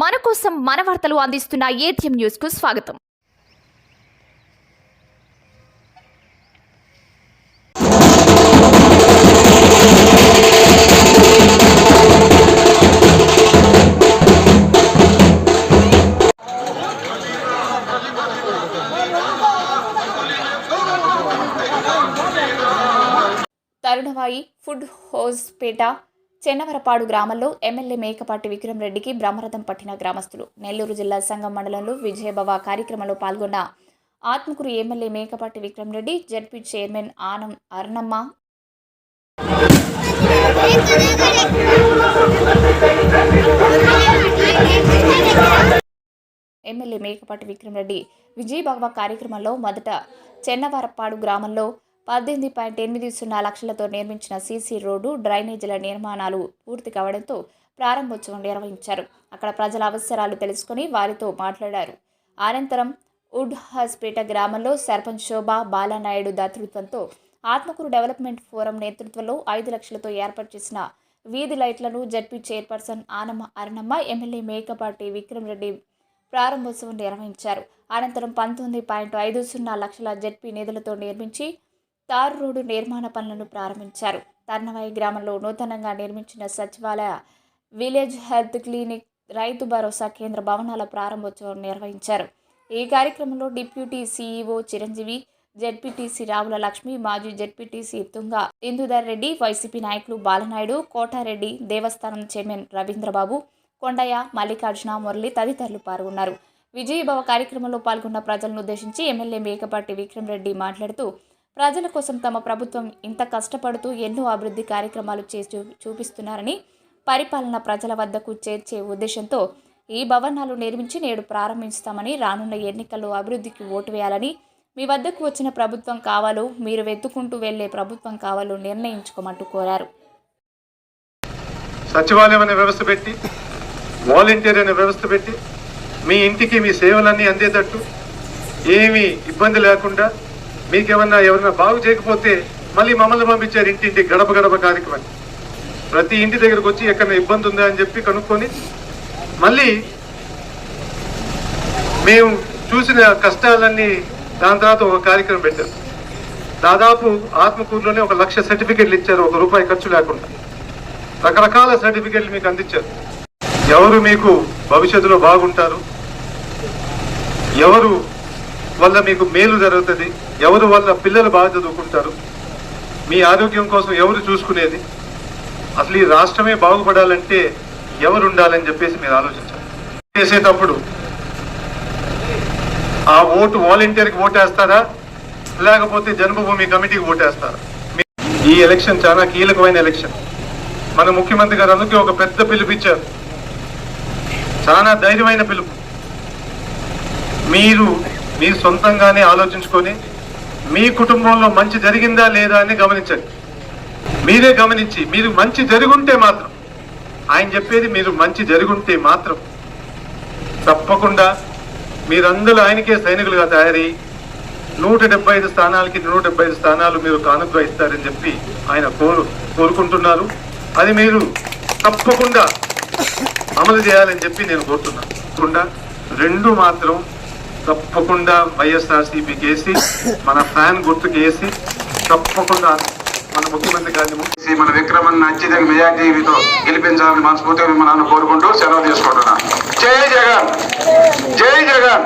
మన కోసం మన వార్తలు అందిస్తున్న ఏటీఎం న్యూస్కు స్వాగతం. తరుణవాయి ఫుడ్ హౌస్పేట చెన్నవరపాడు గ్రామంలో ఎమ్మెల్యే మేకపాటి విక్రమ్ రెడ్డికి బ్రహ్మరథం పట్టిన గ్రామస్తులు. నెల్లూరు జిల్లా సంఘం మండలంలో విజయభవ కార్యక్రమంలో పాల్గొన్న Atmakur MLA Mekapati Vikram Reddy ZP chairman Anam Arunamma. MLA Mekapati Vikram Reddy Vijayabhava కార్యక్రమంలో మొదట చెన్నవరపాడు గ్రామంలో పద్దెనిమిది పాయింట్ ఎనిమిది సున్నా లక్షలతో నిర్మించిన సీసీ రోడ్డు డ్రైనేజీల నిర్మాణాలు పూర్తి కావడంతో ప్రారంభోత్సవం నిర్వహించారు. అక్కడ ప్రజల అవసరాలు తెలుసుకుని వారితో మాట్లాడారు. అనంతరం వుడ్ హాస్పేట గ్రామంలో సర్పంచ్ శోభ బాలానాయుడు దాతృత్వంతో ఆత్మకూరు డెవలప్మెంట్ ఫోరం నేతృత్వంలో ఐదు లక్షలతో ఏర్పాటు చేసిన వీధి లైట్లను ZP chairperson Anamma Arunamma MLA Mekapati Vikram Reddy ప్రారంభోత్సవం నిర్వహించారు. అనంతరం పంతొమ్మిది పాయింట్ ఐదు సున్నా లక్షల జెడ్పీ నిధులతో నిర్మించి తారు రోడ్డు నిర్మాణ పనులను ప్రారంభించారు. తర్నవాయి గ్రామంలో నూతనంగా నిర్మించిన సచివాలయ village health clinic Rythu Bharosa కేంద్ర భవనాల ప్రారంభోత్సవం నిర్వహించారు. ఈ కార్యక్రమంలో deputy CEO Chiranjeevi ZPTC Ravula Lakshmi మాజీ జెడ్పీటీసీ తుంగ ఇందుధర్ రెడ్డి వైసీపీ నాయకులు బాలనాయుడు కోటారెడ్డి దేవస్థానం చైర్మన్ రవీంద్రబాబు కొండయ్య మల్లికార్జున మురళి తదితరులు పాల్గొన్నారు. విజయభవ కార్యక్రమంలో పాల్గొన్న ప్రజలను ఉద్దేశించి ఎమ్మెల్యే మేకపాటి విక్రమ్ రెడ్డి మాట్లాడుతూ ప్రజల కోసం తమ ప్రభుత్వం ఇంత కష్టపడుతూ ఎన్నో అభివృద్ధి కార్యక్రమాలు చేసి చూ- చూపిస్తున్నారని పరిపాలన ప్రజల వద్దకు చేర్చే ఉద్దేశంతో ఈ భవనాలు నిర్మించి నేడు ప్రారంభిస్తామని రానున్న ఎన్నికల్లో అభివృద్ధికి ఓటు వేయాలని మీ వద్దకు వచ్చిన ప్రభుత్వం కావాలో మీరు వెతుకుంటూ వెళ్ళే ప్రభుత్వం కావాలో నిర్ణయించుకోమంటూ కోరారు. సచివాలయం అనే వ్యవస్థ పెట్టి వాలంటీర్ అనే వ్యవస్థ పెట్టి మీ ఇంటికి మీ సేవలన్నీ అందేటట్టు ఏమీ ఇబ్బంది లేకుండా మీకేమన్నా ఎవరన్నా బాగు చేయకపోతే మళ్ళీ మమ్మల్ని పంపించారు ఇంటింటి గడప గడప కార్యక్రమం. ప్రతి ఇంటి దగ్గరకు వచ్చి ఎక్కడ ఇబ్బంది ఉందా అని చెప్పి కనుక్కొని మళ్ళీ మేము చూసిన కష్టాలన్నీ దాని తర్వాత ఒక కార్యక్రమం పెట్టారు. దాదాపు ఆత్మకూరులోనే ఒక లక్ష సర్టిఫికెట్లు ఇచ్చారు ఒక రూపాయి ఖర్చు లేకుండా. రకరకాల సర్టిఫికెట్లు మీకు అందించారు. ఎవరు మీకు భవిష్యత్తులో బాగుంటారు? ఎవరు వల్ల మీకు మేలు జరుగుతుంది. ఎవరు వల్ల పిల్లలు బాగా చదువుకుంటారు? మీ ఆరోగ్యం కోసం ఎవరు చూసుకునేది? అసలు ఈ రాష్ట్రమే బాగుపడాలంటే ఎవరు ఉండాలని చెప్పేసి మీరు ఆలోచించాలి. చేసేటప్పుడు ఆ ఓటు వాలంటీర్కి ఓటేస్తారా? లేకపోతే జన్మభూమి కమిటీకి ఓటేస్తారా? ఈ ఎలక్షన్ చాలా కీలకమైన ఎలక్షన్. మన ముఖ్యమంత్రి గారు అందుకే ఒక పెద్ద పిలుపు ఇచ్చారు చాలా ధైర్యమైన పిలుపు. మీరు మీరు సొంతంగానే ఆలోచించుకొని మీ కుటుంబంలో మంచి జరిగిందా లేదా అని గమనించండి. మీరే గమనించి మీరు మంచి జరుగుంటే మాత్రం ఆయన చెప్పేది మీరు మంచి జరుగుంటే మాత్రం తప్పకుండా మీరందరూ ఆయనకే సైనికులుగా తయారయ్యి నూట డెబ్బై ఐదు స్థానాలకి నూట డెబ్బై ఐదు స్థానాలు మీరు కానుగ్గా ఇస్తారని చెప్పి ఆయన కోరు కోరుకుంటున్నారు. అది మీరు తప్పకుండా అమలు చేయాలని చెప్పి నేను కోరుతున్నాను. రెండు మాత్రం తప్పకుండా వైఎస్ఆర్సీపీ కేసి మన ఫ్యాన్ గుర్తు కేసి తప్పకుండా మన ముఖ్యమంత్రి గారిని మన విక్రమన్ అత్యధిక మెజార్టీతో గెలిపించాలని మనస్ఫూర్తిగా మిమ్మల్ని కోరుకుంటూ సెలవు తీసుకుంటున్నాను. జై జగన్! జై జగన్!